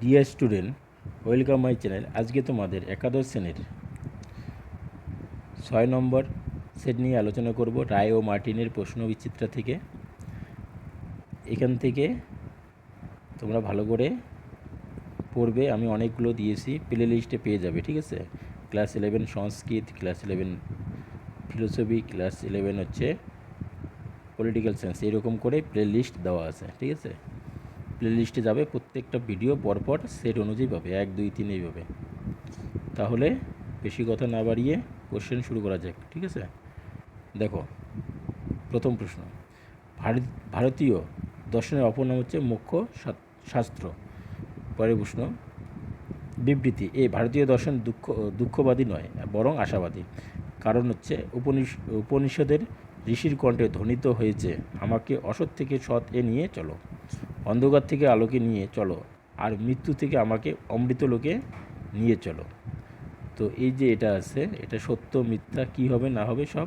Dear student welcome my channel আজকে তোমাদের একাদশ শ্রেণির ছয় নম্বর সেট নিয়ে আলোচনা করব রায় ও মার্টিনের প্রশ্ন বিচিত্রা থেকে। এখান থেকে তোমরা ভালো করে পড়বে, আমি অনেকগুলো দিয়েছি, প্লে লিস্টে পেয়ে যাবে, ঠিক আছে? Class eleven Sanskrit, class eleven philosophy class eleven হচ্ছে পলিটিক্যাল সায়েন্স এরকম করে প্লে লিস্ট দেওয়া আছে, ঠিক আছে? প্লে লিস্টে যাবে, প্রত্যেকটা ভিডিও পরপর সেট অনুযায়ী পাবে, এক, দুই, তিন এইভাবে। তাহলে বেশি কথা না বাড়িয়ে কোশ্চেন শুরু করা যাক, ঠিক আছে? দেখো, প্রথম প্রশ্ন। ভারত, ভারতীয় দর্শনের অপর নাম হচ্ছে মুখ্য শাস্ত্র। পরের প্রশ্ন, বিবৃতি এই ভারতীয় দর্শন দুঃখ, দুঃখবাদী নয়, বরং আশাবাদী। কারণ হচ্ছে উপনিষ, উপনিষদের ঋষির কণ্ঠে ধ্বনিত হয়েছে, আমাকে অসৎ থেকে সৎ এ নিয়ে চলো। অন্ধকার থেকে আলোকে নিয়ে চলো, আর মৃত্যু থেকে আমাকে অমৃত লোকে নিয়ে চলো। তো এই যে এটা আছে, এটা সত্য, মিথ্যা, কী হবে, না হবে সব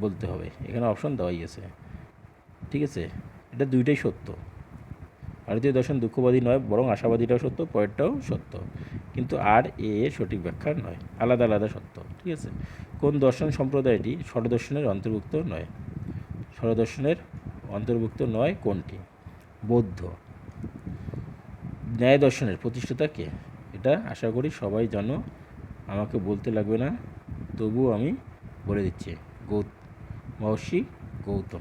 বলতে হবে। এখানে অপশন দেওয়াই আছে। ঠিক আছে? এটা দুইটাই সত্য। ভারতীয় দর্শন দুঃখবাদী নয়, বরং আশাবাদীটাও সত্য, পরেরটাও সত্য। কিন্তু আর এ সঠিক ব্যাখ্যা নয়, আলাদা আলাদা সত্য। ঠিক আছে? কোন দর্শন সম্প্রদায়টি ষড়দর্শনের অন্তর্ভুক্ত নয়? ষড়দর্শনের অন্তর্ভুক্ত নয় কোনটি? বৌদ্ধ। ন্যায় দর্শনের প্রতিষ্ঠাতা কে? এটা আশা করি সবাই জানো। আমাকে বলতে লাগবে না, তবুও আমি বলে দিচ্ছি গৌ মহর্ষি গৌতম।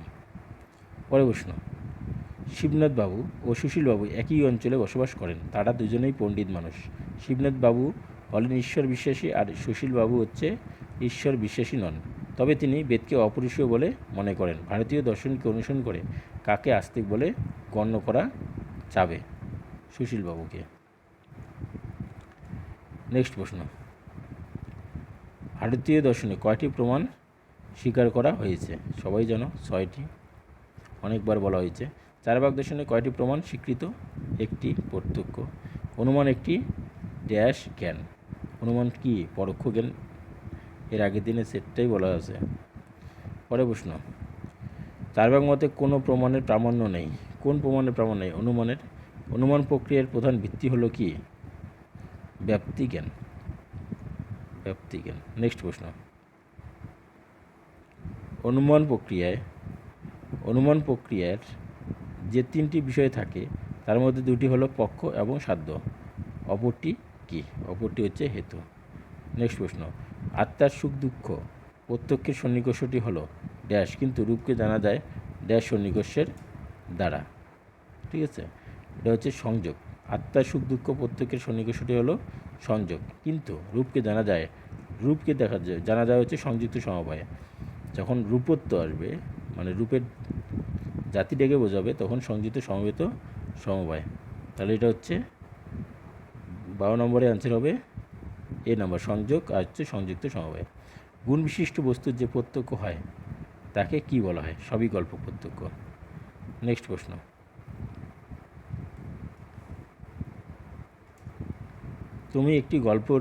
পরে প্রশ্ন, শিবনাথ বাবু ও সুশীল বাবু একই অঞ্চলে বসবাস করেন, তারা দুজনেই পণ্ডিত মানুষ। শিবনাথ বাবু হলেন ঈশ্বর বিশ্বাসী আর সুশীল বাবু হচ্ছে ঈশ্বর বিশ্বাসী নন। তবে তিনি বেদকে অপরিসীয় বলে মনে করেন। ভারতীয় দর্শনকে অনুসরণ করে কাকে আস্তিক বলে গণ্য করা যাবে সুশীল বাবুকে নেক্সট প্রশ্ন। ভারতীয় দর্শনে কয়টি প্রমাণ স্বীকার করা হয়েছে? সবাই জানো ছয়টি। অনেকবার বলা হয়েছে। চারবাগ দর্শনে কয়টি প্রমাণ স্বীকৃত? একটি প্রত্যক্ষ। অনুমান একটি ড্যাশ জ্ঞান। অনুমান কি? পরোক্ষ জ্ঞান এর আগের দিনে সেটটাই বলা আছে পরে প্রশ্ন চারবাগ মতে কোনো প্রমাণের প্রামাণ্য নেই। কোন প্রমাণের প্রামাণ্য নেই? অনুমানের, অনুমান প্রক্রিয়ার প্রধান ভিত্তি হলো কি? ব্যাপ্তি জ্ঞান। ব্যাপ্তি জ্ঞান। নেক্সট প্রশ্ন, অনুমান প্রক্রিয়ায়, অনুমান প্রক্রিয়ার যে তিনটি বিষয় থাকে, তার মধ্যে দুটি হলো পক্ষ এবং সাধ্য। অপরটি কি? অপরটি হচ্ছে হেতু। নেক্সট প্রশ্ন আত্মার সুখ দুঃখ। প্রত্যক্ষের সন্নিকর্ষটি হলো ড্যাশ, কিন্তু রূপকে জানা যায় ড্যাশ সন্নিকর্ষের দ্বারা। ঠিক আছে? এটা হচ্ছে সংযোগ। আত্মার সুখ দুঃখ প্রত্যেকের সন্নিকর্ষটি হলো সংযোগ। কিন্তু রূপকে জানা যায়, রূপকে দেখা যায়, জানা যায় হচ্ছে সংযুক্ত সমবায়ে। যখন রূপত্ব আসবে মানে রূপের জাতিটাকে বোঝাবে, তখন সংযুক্ত সমবেত সমবায়। তাহলে এটা হচ্ছে বারো নম্বরে অ্যান্সার হবে এ নম্বর, সংযোগ আর হচ্ছে সংযুক্ত সমবায়। গুণ বিশিষ্ট বস্তুর যে প্রত্যক্ষ হয়, তাকে কি বলা হয়? সবই গল্প প্রত্যক্ষ। নেক্সট প্রশ্ন। তুমি একটি গল্পর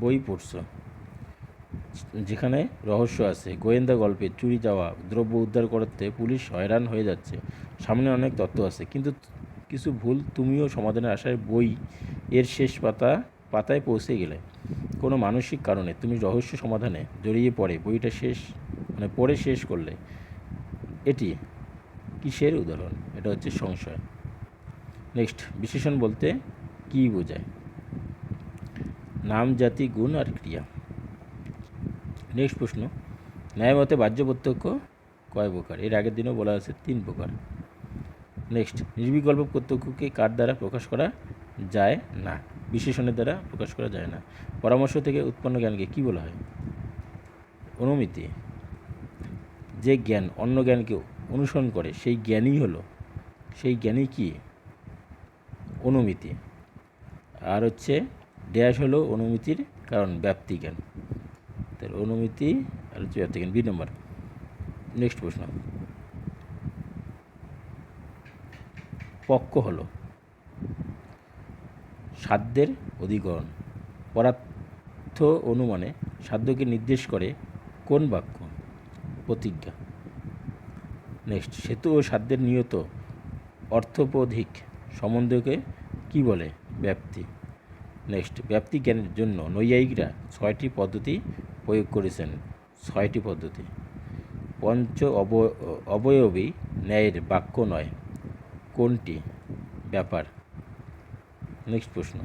বই পড়ছো, যেখানে রহস্য আছে, গোয়েন্দা গল্পে চুরি যাওয়া, দ্রব্য উদ্ধার করতে পুলিশ হয়রান হয়ে যাচ্ছে, সামনে অনেক তত্ত্ব আছে, কিন্তু কিছু ভুল তুমিও সমাধানের আশায় বই এর শেষ পাতা পাতায় পৌঁছে গেলে কোনো মানসিক কারণে তুমি রহস্য সমাধানে জড়িয়ে পড়ে, বইটা শেষ মানে পড়ে শেষ করলে এটি কিসের উদাহরণ? এটা হচ্ছে সংশয়। নেক্সট, বিশেষণ বলতে কী বোঝায়? নাম, জাতি, গুণ আর ক্রিয়া। নেক্সট প্রশ্ন, ন্যায়মতে বাহ্য প্রত্যক্ষ কয় প্রকার? এর আগের দিনও বলা আছে তিন প্রকার। নেক্সট, নির্বিকল্প প্রত্যক্ষকে কার দ্বারা প্রকাশ করা যায় না? বিশেষণের দ্বারা প্রকাশ করা যায় না। পরামর্শ থেকে উৎপন্ন জ্ঞানকে কী বলা হয়? অনুমিতি। যে জ্ঞান অন্য জ্ঞানকে অনুসরণ করে, সেই জ্ঞানই হলো, সেই জ্ঞানই কি? অনুমিতি। আর হচ্ছে, ড্যাশ হলো অনুমিতির কারণ, ব্যাপ্তি জ্ঞান। তার অনুমিতি আর হচ্ছে ব্যাপ্তি জ্ঞান, বি নম্বর। নেক্সট প্রশ্ন। পক্ষ হলো। সাধ্যের অধিকরণ। পরার্থ অনুমানে সাধ্যকে নির্দেশ করে কোন বাক্য? প্রতিজ্ঞা। নেক্সট সেতু ও সাধ্যের নিয়ত, অর্থোপধিক সম্বন্ধকে কি বলে? ব্যাপ্তি নেক্সট ব্যাপ্তি জ্ঞানের জন্য নৈয়ায়িকরা ছয়টি পদ্ধতি প্রয়োগ করেছেন। ছয়টি পদ্ধতি। পঞ্চ অব অবয়বী ন্যায়ের বাক্য নয়। কোনটি? ব্যাপার। নেক্সট প্রশ্ন।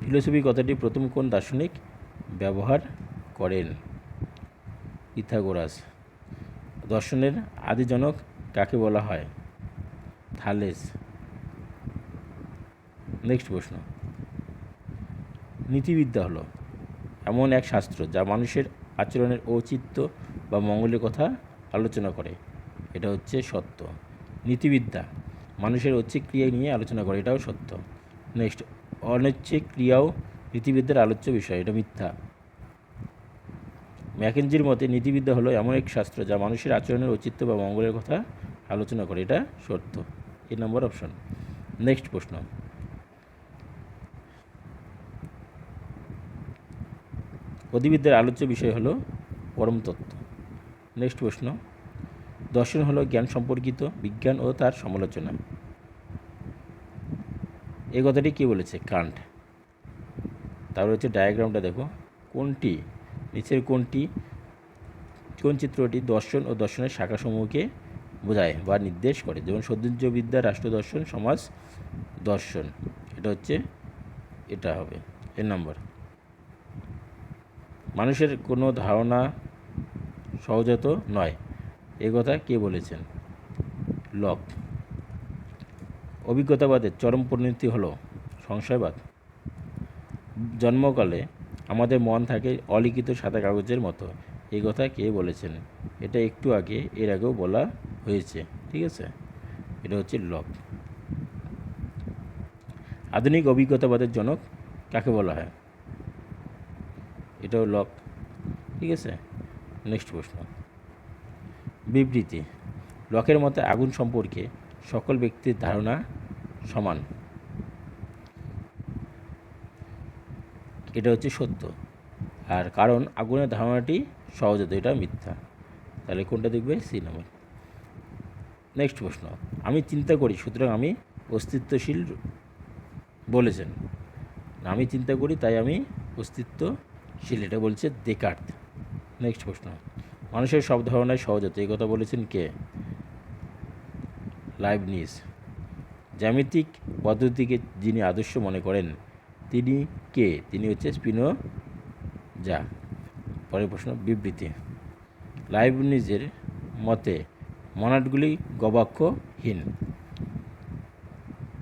ফিলোসফি কথাটি প্রথম কোন দার্শনিক ব্যবহার করেন? ইথাগোরাস। দর্শনের আদিজনক কাকে বলা হয়? থালেস। নেক্সট প্রশ্ন। নীতিবিদ্যা হলো এমন এক শাস্ত্র যা মানুষের আচরণের ঔচিত্য বা মঙ্গলের কথা আলোচনা করে। এটা হচ্ছে সত্য। নীতিবিদ্যা। মানুষের ঐচ্ছিক ক্রিয়া নিয়ে আলোচনা করে, এটাও সত্য। নেক্সট অনৈচ্ছিক ক্রিয়াও নীতিবিদ্যার আলোচ্য বিষয়, এটা মিথ্যা। ম্যাকেঞ্জির মতে নীতিবিদ্যা হলো এমন এক শাস্ত্র যা মানুষের আচরণের ঔচিত্য বা মঙ্গলের কথা আলোচনা করে, এটা সত্য। এই নম্বর অপশন। নেক্সট প্রশ্ন। অধিবিদ্যার আলোচ্য বিষয় হলো পরম তত্ত্ব নেক্সট প্রশ্ন। দর্শন হলো জ্ঞান সম্পর্কিত বিজ্ঞান ও তার সমালোচনা। এই কথাটি কে বলেছে? কান্ট। তারপর হচ্ছে ডায়াগ্রামটা দেখো। কোনটি? নিচের কোনটি? কোন চিত্রটি দর্শন ও দর্শনের শাখাসমূহকে বোঝায় বা নির্দেশ করে? যেমন সৌন্দর্যবিদ্যা, রাষ্ট্র দর্শন, সমাজ দর্শন। এটা হচ্ছে, এটা হবে। এর নম্বর। মানুষের কোনো ধারণা সহজাত নয়। এ কথা কে বলেছেন? লক। অভিজ্ঞতাবাদের চরম পরিণতি হলো সংশয়বাদ। জন্মকালে আমাদের মন থাকে অলিখিত সাদা কাগজের মতো। এই কথা কে বলেছেন? এটা একটু আগে, এর আগেও বলা হয়েছে। ঠিক আছে? এটা হচ্ছে লক। আধুনিক অভিজ্ঞতাবাদের জনক কাকে বলা হয়? এটাও লক। ঠিক আছে? নেক্সট প্রশ্ন। বিবৃতি। লকের মতে আগুন সম্পর্কে সকল ব্যক্তির ধারণা সমান। এটা হচ্ছে সত্য। আর কারণ আগুনের ধারণাটি সহজাত এটা মিথ্যা। তাহলে কোনটা দেখবে? সি নম্বর। নেক্সট প্রশ্ন। আমি চিন্তা করি, সুতরাং আমি অস্তিত্বশীল বলেছেন। আমি চিন্তা করি, তাই আমি অস্তিত্বশীল, এটা বলছে দেকার্ত নেক্সট প্রশ্ন। মানুষের সব ধরনের সহজাত। এই কথা বলেছেন কে? লাইবনিস জ্যামিতিক পদ্ধতিকে যিনি আদর্শ মনে করেন, তিনি কে? তিনি হচ্ছে স্পিনো যা পরের প্রশ্ন, বিবৃতি। লাইবনিজের মতে, মনাটগুলি গবাক্ষহীন।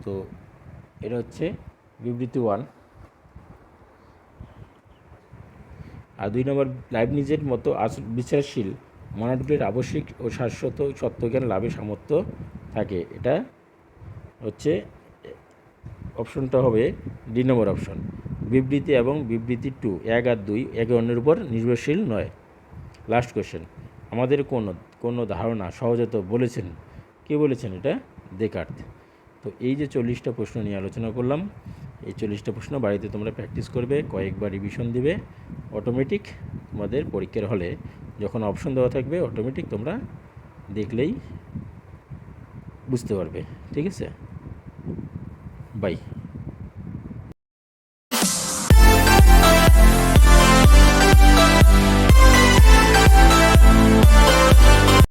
তো, এটা হচ্ছে বিবৃতি ওয়ান। আর দুই নম্বর, লাইবনিজের মতো আস- বিচারশীল মনাটগুলির আবশ্যিক ও শাশ্বত সত্যজ্ঞান লাভের সামর্থ্য থাকে। এটা হচ্ছে অপশনটা হবে দুই নম্বর অপশন। বিবৃতি এবং বিবৃতি টু, এক আর দুই একে অন্যের উপর নির্ভরশীল নয়। Last question. আমাদের কোনো কোনো ধারণা সহজত বলেছেন? কে বলেছেন এটা? দেকার্ত তো এই যে চল্লিশটা প্রশ্ন নিয়ে আলোচনা করলাম এই চল্লিশটা প্রশ্ন বাড়িতে তোমরা প্র্যাকটিস করবে, কয়েকবার রিভিশন দিবে অটোমেটিক তোমাদের পরীক্ষার হলে যখন অপশন দেওয়া থাকবে অটোমেটিক তোমরা দেখলেই বুঝতে পারবে, ঠিক আছে? বাই